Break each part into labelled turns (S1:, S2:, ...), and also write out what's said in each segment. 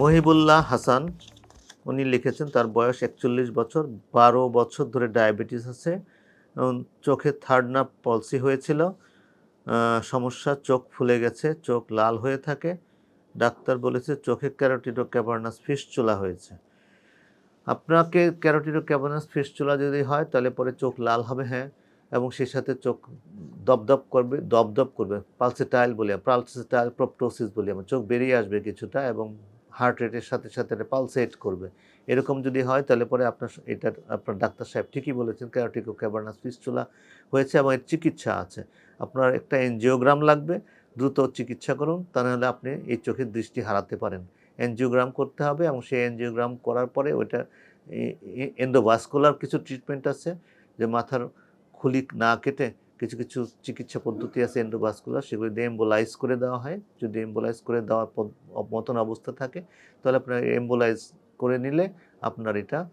S1: মহিবুল্লাহ হাসান, উনি লিখেছেন তার বয়স একচল্লিশ বছর, বারো বছর ধরে ডায়াবেটিস আছে, এবং চোখে থার্ড নার্ভ পলসি হয়েছিল সমস্যা, চোখ ফুলে গেছে, চোখ লাল হয়ে থাকে। ডাক্তার বলেছে চোখে ক্যারোটিডো ক্যাভার্নাস ফিস্টুলা হয়েছে। আপনাকে ক্যারোটিডো ক্যাভার্নাস ফিস্টুলা যদি হয়, তাহলে পরে চোখ লাল হবে হ্যাঁ এবং সেই সাথে চোখ দপদপ করবে দপদপ করবে। পালসেটাইল বলি পালসেটাইল প্রপটোসিস বলি আমার, চোখ বেরিয়ে আসবে কিছুটা এবং হার্ট রেটের সাথে সাথে এটা পালসেট করবে। এরকম যদি হয়, তাহলে পরে আপনার এটা আপনার ডাক্তার সাহেব ঠিকই বলেছেন ক্যারোটিকো ক্যাভার্নাস ফিস্টুলা হয়েছে এবং এর চিকিৎসা আছে। আপনার একটা এনজিওগ্রাম লাগবে, দ্রুত চিকিৎসা করুন, তা নাহলে আপনি এই চোখের দৃষ্টি হারাতে পারেন। এনজিওগ্রাম করতে হবে এবং সেই এনজিওগ্রাম করার পরে ওইটা এন্ডোভাস্কুলার কিছু ট্রিটমেন্ট আছে, যে মাথার খুলি না কেটে কিছু কিছু চিকিৎসা পদ্ধতি আছে এন্ডোভাস্কুলার সেগুলি দিয়ে এম্বোলাইজ করে দেওয়া হয়। যদি এম্বোলাইজ করে দেওয়ার মতন অবস্থা থাকে, তাহলে আপনার এম্বোলাইজ করে নিলে আপনার এটা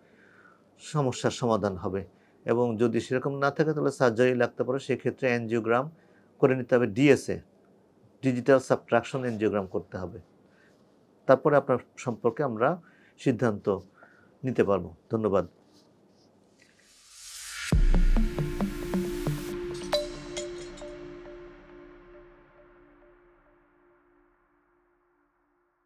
S1: সমস্যার সমাধান হবে। এবং যদি সেরকম না থাকে, তাহলে সার্জারি লাগতে পারে। সেক্ষেত্রে এনজিওগ্রাম করে নিতে হবে ডিএসএ ডিজিটাল সাবট্রাকশন এনজিওগ্রাম করতে হবে। তারপরে আপনার সম্পর্কে আমরা সিদ্ধান্ত নিতে পারব। ধন্যবাদ।